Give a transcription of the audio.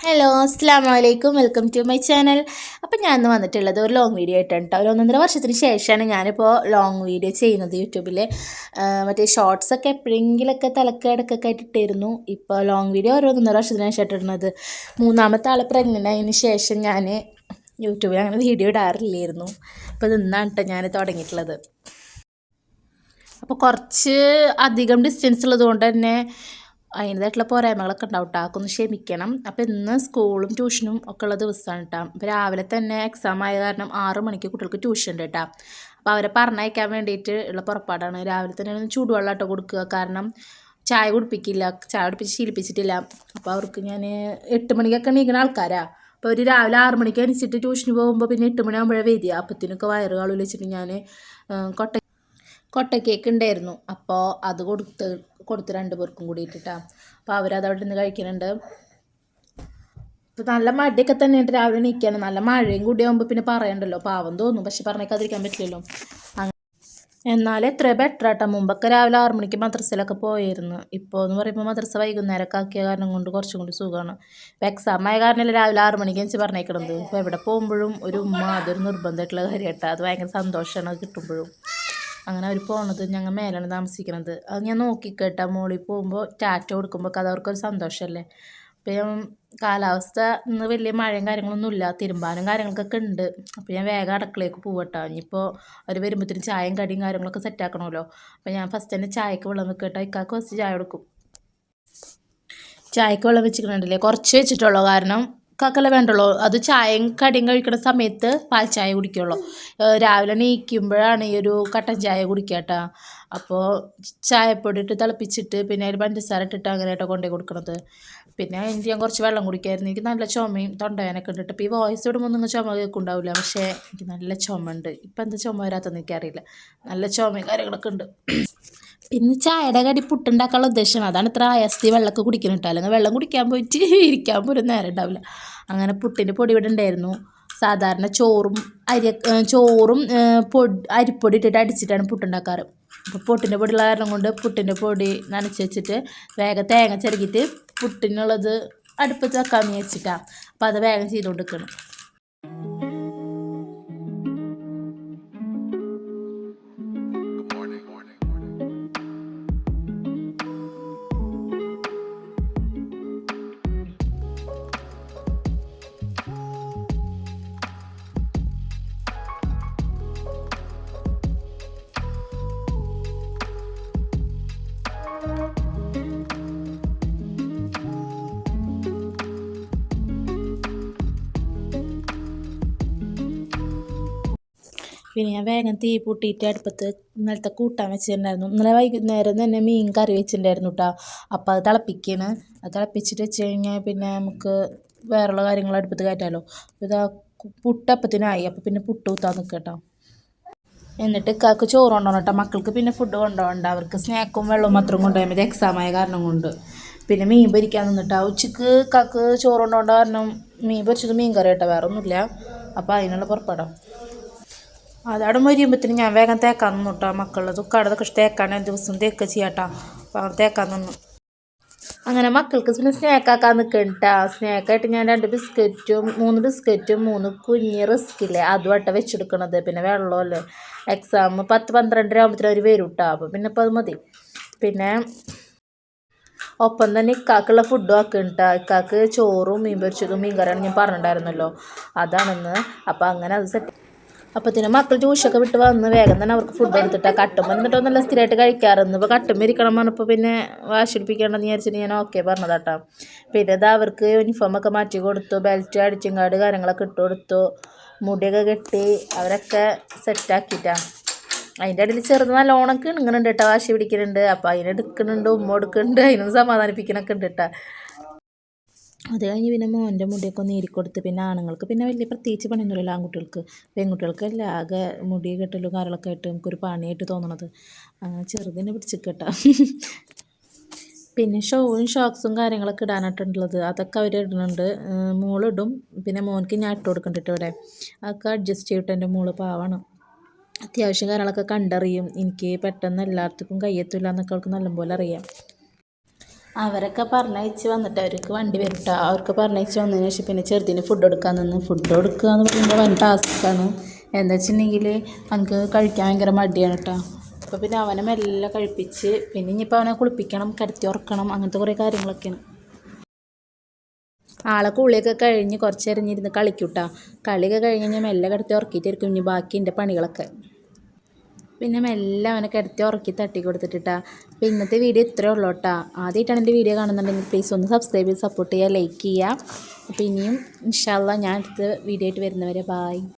Hello അസ്സാം വലൈക്കും welcome to my channel അപ്പം ഞാൻ ഇന്ന് വന്നിട്ടുള്ളത് ഒരു ലോങ് വീഡിയോ ആയിട്ടാണ് കേട്ടോ ഒരു ഒന്നൊന്നര വർഷത്തിന് ശേഷമാണ് ഞാനിപ്പോൾ ലോങ് വീഡിയോ ചെയ്യുന്നത് യൂട്യൂബിൽ മറ്റേ ഷോർട്സ് ഒക്കെ എപ്പോഴെങ്കിലൊക്കെ തലക്കേടക്കൊക്കെ ആയിട്ട് ഇട്ടിരുന്നു ഇപ്പോൾ ലോങ് വീഡിയോ ഒരു ഒന്നര വർഷത്തിന് ശേഷം മൂന്നാമത്തെ ആൾ പ്രഗ്നന്റ് ആയതിന് ശേഷം ഞാൻ യൂട്യൂബിൽ അങ്ങനെ വീഡിയോ ഇടാറില്ലായിരുന്നു. അപ്പോൾ ഇത് ഇന്നാണ് കേട്ടോ ഞാൻ തുടങ്ങിയിട്ടുള്ളത്. അപ്പോൾ കുറച്ച് അധികം ഡിസ്റ്റൻസ് ഉള്ളതുകൊണ്ട് തന്നെ അതിന്റെതായിട്ടുള്ള പോരായ്മകളൊക്കെ ഉണ്ടാവും കേട്ടോ അതൊക്കെ ഒന്ന് ക്ഷമിക്കണം. അപ്പോൾ ഇന്ന് സ്കൂളും ട്യൂഷനും ഒക്കെ ഉള്ള ദിവസമാണ് കേട്ടോ അപ്പോൾ രാവിലെ തന്നെ എക്സാം ആയ കാരണം ആറ് മണിക്ക് കുട്ടികൾക്ക് ട്യൂഷൻ ഉണ്ട് കേട്ടോ അപ്പോൾ അവരെ പറഞ്ഞയക്കാൻ വേണ്ടിയിട്ട് ഉള്ള പുറപ്പാടാണ്. രാവിലെ തന്നെ ചൂടുവെള്ളം കേട്ടോ കൊടുക്കുക. കാരണം ചായ കുടിപ്പിക്കില്ല. ചായ കുടിപ്പിച്ച് ശീലിപ്പിച്ചിട്ടില്ല. അപ്പോൾ അവർക്ക് ഞാൻ എട്ട് മണിക്കൊക്കെ എണീക്കുന്ന ആൾക്കാരാ. അപ്പോൾ അവർ രാവിലെ ആറ് മണിക്ക് എണീച്ചിട്ട് ട്യൂഷന് പോകുമ്പോൾ പിന്നെ എട്ട് മണിയാകുമ്പോഴേ വരിക. അപ്പത്തിനൊക്കെ വയറ് കാളിൽ വെച്ചിട്ട് ഞാൻ കൊട്ട കൊട്ട കേക്ക് ഉണ്ടായിരുന്നു. അപ്പോൾ അത് കൊടുത്ത് കൊടുത്ത് രണ്ട് പേർക്കും കൂടിയിട്ടിട്ടാണ് അപ്പോൾ അവരത് അവിടെ നിന്ന് കഴിക്കുന്നുണ്ട്. ഇപ്പോൾ നല്ല മടിയൊക്കെ തന്നെയാണ് രാവിലെ നിൽക്കുകയാണ് നല്ല മഴയും കൂടി ആകുമ്പോൾ പിന്നെ പറയണ്ടല്ലോ. പാവം തോന്നും. പക്ഷെ പറഞ്ഞേക്കാതിരിക്കാൻ പറ്റില്ലല്ലോ. എന്നാൽ എത്ര ബെറ്റർ ആട്ടോ. മുമ്പൊക്കെ രാവിലെ ആറു മണിക്ക് മദ്രസയിലൊക്കെ പോയിരുന്നു. ഇപ്പോൾ എന്ന് പറയുമ്പോൾ മദ്രസ വൈകുന്നേരമൊക്കെ ആക്കിയ കാരണം കൊണ്ട് കുറച്ചും കൂടി സുഖമാണ്. ഇപ്പോൾ എക്സാം ആയ കാരണമല്ലേ രാവിലെ ആറു മണിക്ക് വെച്ച് പറഞ്ഞേക്കണത്. ഇപ്പോൾ എവിടെ പോകുമ്പോഴും ഒരു ഉമ്മ അതൊരു നിർബന്ധമായിട്ടുള്ള കാര്യമായിട്ടാണ് അത് ഭയങ്കര സന്തോഷമാണ് കിട്ടുമ്പോഴും. അങ്ങനെ അവർ പോണത് ഞങ്ങൾ മേലാണ് താമസിക്കുന്നത് അത് ഞാൻ നോക്കിക്കേട്ടാ. മോളിൽ പോകുമ്പോൾ ടാറ്റ കൊടുക്കുമ്പോൾ അത് അവർക്കൊരു സന്തോഷമല്ലേ അപ്പം കാലാവസ്ഥ ഇന്ന് വലിയ മഴയും കാര്യങ്ങളൊന്നും ഇല്ല. തിരുമ്പാനും കാര്യങ്ങളൊക്കെ ഉണ്ട് അപ്പോൾ ഞാൻ വേഗം അടുക്കളയിലേക്ക് പോവട്ടോ. ഇനിയിപ്പോൾ അവർ വരുമ്പോഴത്തേനും ചായയും കടിയും കാര്യങ്ങളൊക്കെ സെറ്റ് ആക്കണമല്ലോ അപ്പോൾ ഞാൻ ഫസ്റ്റ് തന്നെ ചായക്ക് വെള്ളം വെക്കട്ടോ. ഇക്കാക്ക് ഫസ്റ്റ് ചായ കൊടുക്കും. ചായക്ക് വെള്ളം വെച്ചിട്ടുണ്ടല്ലേ കുറച്ച് വെച്ചിട്ടുള്ളൂ കാരണം കാക്കല വേണ്ടുള്ളൂ അത് ചായയും കടിയും കഴിക്കുന്ന സമയത്ത് പാൽ ചായ കുടിക്കുള്ളൂ. രാവിലെ നീക്കുമ്പോഴാണ് ഈ ഒരു കട്ടൻ ചായ കുടിക്കുക കേട്ടോ. അപ്പോൾ ചായപ്പൊടി ഇട്ട് തിളപ്പിച്ചിട്ട് പിന്നെ അതിൽ പഞ്ചസാര ഇട്ടിട്ട് അങ്ങനെ കേട്ടോ കൊണ്ടേ കൊടുക്കുന്നത് പിന്നെ എനിക്ക് ഞാൻ കുറച്ച് വെള്ളം കുടിക്കായിരുന്നു. എനിക്ക് നല്ല ചുമയും തൊണ്ടവേനൊക്കെ ഉണ്ട് ഇപ്പോൾ ഈ വോയിസ് ഇടുമ്പോൾ നിങ്ങൾ ചുമ കേൾക്കുന്നുണ്ടാവില്ല. പക്ഷേ എനിക്ക് നല്ല ചുമ ഉണ്ട്. ഇപ്പം എന്താ ചുമ വരാത്തെന്ന് എനിക്കറിയില്ല. നല്ല ചുമയും കാര്യങ്ങളൊക്കെ ഉണ്ട്. പിന്നെ ചായയുടെ കടി പുട്ടുണ്ടാക്കാനുള്ള ഉദ്ദേശം അതാണ് ഇത്ര ആയാസ്തി വെള്ളമൊക്കെ കുടിക്കണം കേട്ടോ. അല്ലെങ്കിൽ വെള്ളം കുടിക്കാൻ പോയിട്ട് ഇരിക്കാൻ പോലും നേരം ഉണ്ടാവില്ല. അങ്ങനെ പുട്ടിന്റെ പൊടി ഇവിടെ ഉണ്ടായിരുന്നു. സാധാരണ ചോറും അരി ചോറും പൊടി അരിപ്പൊടി ഇട്ടിട്ട് അടിച്ചിട്ടാണ് പുട്ടുണ്ടാക്കാറ് അപ്പോൾ പൊട്ടിന്റെ പൊടിയുള്ള കാരണം കൊണ്ട് പുട്ടിന്റെ പൊടി നനച്ച് വെച്ചിട്ട് വേഗം തേങ്ങ ചെറുക്കിയിട്ട് പുട്ടിനുള്ളത് അടുപ്പത്ത് വെക്കാമെന്ന് വെച്ചിട്ടാണ് അപ്പോൾ അത് വേഗം ചെയ്തുകൊണ്ട് പിന്നെ ഞാൻ വേഗം തീ പൂട്ടിയിട്ട് അടുപ്പത്ത് ഇന്നലത്തെ കൂട്ടാൻ വെച്ചിട്ടുണ്ടായിരുന്നു. ഇന്നലെ വൈകുന്നേരം തന്നെ മീൻ കറി വെച്ചിട്ടുണ്ടായിരുന്നു കേട്ടോ അപ്പോൾ അത് തിളപ്പിക്കുകയാണ് അത് തിളപ്പിച്ചിട്ട് വെച്ച് കഴിഞ്ഞാൽ പിന്നെ നമുക്ക് വേറെയുള്ള കാര്യങ്ങൾ അടുപ്പത്ത് കയറ്റാമല്ലോ ഇതാ പുട്ടപ്പത്തിനായി. അപ്പോൾ പിന്നെ പുട്ട് കുത്താൻ നിൽക്കുക കേട്ടോ എന്നിട്ട് ഇക്കാക്ക് ചോറ് കൊണ്ടുപോകണം കേട്ടോ മക്കൾക്ക് പിന്നെ ഫുഡ് കൊണ്ടുപോകണ്ട അവർക്ക് സ്നാക്കും വെള്ളവും മാത്രം കൊണ്ടുപോയാൽ മതി. എക്സാം ആയ കാരണം കൊണ്ട്. പിന്നെ മീൻ പൊരിക്കാൻ നിന്നിട്ടാ ഉച്ചയ്ക്ക് ഇക്കാക്ക് ചോറ് കൊണ്ടുപോകേണ്ട കാരണം മീൻ പൊരിച്ചത് മീൻ കറി കേട്ടോ വേറെ ഒന്നുമില്ല അപ്പോൾ അതിനുള്ള പുറപ്പെടാം. അതവിടെ മരിയുമ്പോഴത്തേനും ഞാൻ വേഗം തേക്കാൻ നിന്നു കേട്ടോ മക്കളത് കടതൊക്കെ തേക്കാണ് ദിവസം തേക്ക് ചെയ്യാട്ടാ. അപ്പം തേക്കാൻ നിന്നു. അങ്ങനെ മക്കൾക്ക് പിന്നെ സ്നാക്കാക്കാൻ നിൽക്കണ്ടാ സ്നാക്കായിട്ട് ഞാൻ രണ്ട് ബിസ്ക്കറ്റും മൂന്ന് ബിസ്ക്കറ്റും മൂന്ന് കുഞ്ഞ് റിസ്ക്കില്ലേ അതുമായിട്ട് വെച്ചെടുക്കണത്. പിന്നെ വെള്ളമല്ലേ? എക്സാം പത്ത് പന്ത്രണ്ടര ആകുമ്പോഴത്തേനും അവർ വരും കേട്ടോ അപ്പോൾ പിന്നെ ഇപ്പോൾ അത് മതി. പിന്നെ ഒപ്പം തന്നെ ഇക്കാക്കുള്ള ഫുഡും ആക്കുന്നുണ്ട് ഇക്കാക്ക് ചോറും മീൻ പൊരിച്ചതും മീൻ കറിയാണ് ഞാൻ പറഞ്ഞിട്ടുണ്ടായിരുന്നല്ലോ. അതാണെന്ന്. അപ്പോൾ അങ്ങനെ അത് സെറ്റ് അപ്പത്തിന് മക്കൾ ട്യൂഷനൊക്കെ വിട്ട് വന്ന് വേഗം തന്നെ അവർക്ക് ഫുഡ് എടുത്തിട്ടാണ് കട്ടുമ്പോൾ എന്നിട്ടോ നല്ല സ്ഥിരമായിട്ട് കഴിക്കാറുണ്ട് ഇപ്പോൾ കട്ടുമ്പോൾ ഇരിക്കണം പറഞ്ഞപ്പോൾ പിന്നെ വാശിപ്പിക്കേണ്ടെന്ന് വിചാരിച്ചിട്ട് ഞാൻ ഓക്കെ പറഞ്ഞതാട്ടോ. പിന്നെ ഇത് അവർക്ക് യൂണിഫോമൊക്കെ മാറ്റി കൊടുത്തു ബെൽറ്റ് അടിച്ചും കാട് കാര്യങ്ങളൊക്കെ ഇട്ട് കൊടുത്തു മുടിയൊക്കെ കെട്ടി അവരൊക്കെ സെറ്റാക്കിയിട്ടാണ് അതിന്റെ ഇടയിൽ ചെറുത് നല്ലോണം കിണുങ്ങുന്നുണ്ട് കേട്ടോ വാശി പിടിക്കുന്നുണ്ട് അപ്പോൾ അതിനെടുക്കുന്നുണ്ട് ഉമ്മ എടുക്കുന്നുണ്ട് അതിനൊന്ന് സമാധാനിപ്പിക്കണൊക്കെ ഉണ്ട് കേട്ടോ. അത് കഴിഞ്ഞ് പിന്നെ മോന്റെ മുടിയൊക്കെ ഒന്ന് ഇരിക്കൊടുത്ത് പിന്നെ ആണുങ്ങൾക്ക് പിന്നെ വലിയ പ്രത്യേകിച്ച് പണിയൊന്നുമില്ല ആൺകുട്ടികൾക്ക്. പെൺകുട്ടികൾക്കല്ല ആകെ മുടി കെട്ടലും കാര്യങ്ങളൊക്കെ ആയിട്ട് നമുക്കൊരു പണിയായിട്ട് തോന്നണത്. അങ്ങനെ ചെറുതിനെ പിടിച്ചിക്കട്ട. പിന്നെ ഷോവും ഷോക്സും കാര്യങ്ങളൊക്കെ ഇടാനായിട്ടുള്ളത് അതൊക്കെ അവർ ഇടുന്നുണ്ട്. മോളിടും. പിന്നെ മോനക്ക് ഞാൻ ഇട്ട് കൊടുക്കുന്നുണ്ട് ഇവിടെ. അതൊക്കെ അഡ്ജസ്റ്റ് ചെയ്തിട്ട് എന്റെ മോൾ പാവാണ്. അത്യാവശ്യം കാര്യങ്ങളൊക്കെ കണ്ടറിയും. എനിക്ക് പെട്ടെന്ന് എല്ലാവർക്കും കയ്യെത്തില്ല എന്നൊക്കെ അവൾക്ക് നല്ലപോലെ അറിയാം. അവരൊക്കെ പറഞ്ഞയച്ച് വന്നിട്ട് അവർക്ക് വണ്ടി വരും കേട്ടോ അവർക്ക് പറഞ്ഞയച്ച് വന്നതിന് ശേഷം പിന്നെ ചെറുതിന് ഫുഡ് കൊടുക്കാൻ നിന്ന്. ഫുഡ് കൊടുക്കുക എന്ന് പറയുമ്പോൾ വൻ ടാസ്ക്കാണ് എന്താ വെച്ചിട്ടുണ്ടെങ്കിൽ അവനക്ക് കഴിക്കാൻ ഭയങ്കര മടിയാണ് കേട്ടോ അപ്പോൾ പിന്നെ അവനെ മെല്ലെ കഴിപ്പിച്ച് പിന്നെ ഇനിയിപ്പോൾ അവനെ കുളിപ്പിക്കണം കരുത്തി ഉറക്കണം അങ്ങനത്തെ കുറേ കാര്യങ്ങളൊക്കെയാണ്. ആളെ കുളിയൊക്കെ കഴിഞ്ഞ് കുറച്ച് എറിഞ്ഞിരുന്ന് കളിക്കൂട്ടാ. കളിയൊക്കെ കഴിഞ്ഞ് കഴിഞ്ഞാൽ മെല്ലെ കിടത്തി ഉറക്കിയിട്ടായിരിക്കും ഇനി ബാക്കി എന്റെ പണികളൊക്കെ. പിന്നെ മെല്ലെ അവനെ കിടത്തി ഉറക്കി തട്ടി കൊടുത്തിട്ടാ അപ്പോൾ ഇന്നത്തെ വീഡിയോ ഇത്രേ ഉള്ളൂ കേട്ടോ. ആദ്യമായിട്ടാണ് എന്റെ വീഡിയോ കാണുന്നുണ്ടെങ്കിൽ പ്ലീസ് ഒന്ന് സബ്സ്ക്രൈബ് ചെയ്ത് സപ്പോർട്ട് ചെയ്യുക ലൈക്ക് ചെയ്യുക. അപ്പോൾ ഇനിയും ഇൻഷാല്ല ഞാൻ അടുത്ത വീഡിയോ ആയിട്ട് വരുന്നവരെ ബായ്